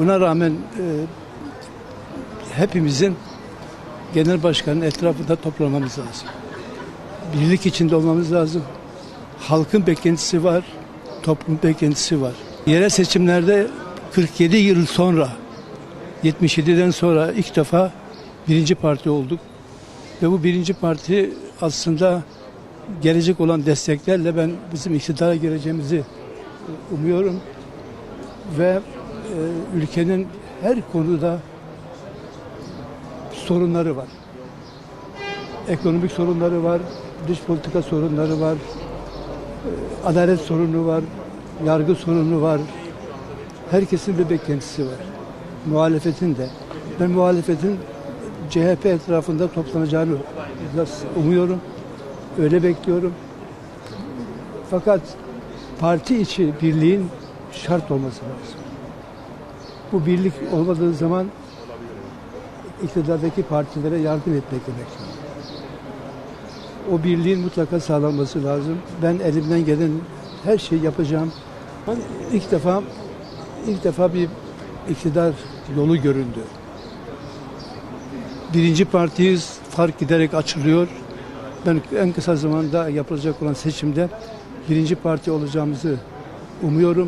Buna rağmen e, hepimizin genel başkanın etrafında toplamamız lazım. Birlik içinde olmamız lazım. Halkın beklentisi var, toplum beklentisi var. Yerel seçimlerde 47 yıl sonra, 77'den sonra ilk defa birinci parti olduk. Ve bu birinci parti aslında gelecek olan desteklerle ben bizim iktidara geleceğimizi umuyorum. Ve ülkenin her konuda sorunları var. Ekonomik sorunları var, dış politika sorunları var, e, adalet sorunu var, yargı sorunu var. Herkesin bir beklentisi var. Muhalefetin de. Ben muhalefetin CHP etrafında toplanacağını umuyorum. Öyle bekliyorum. Fakat parti içi birliğin şart olması lazım. Bu birlik olmadığı zaman iktidardaki partilere yardım etmek demek. O birliğin mutlaka sağlanması lazım. Ben elimden gelen her şeyi yapacağım. Ben ilk defa ilk defa bir iktidar yolu göründü. Birinci partiyiz, fark giderek açılıyor. Ben en kısa zamanda yapılacak olan seçimde birinci parti olacağımızı umuyorum.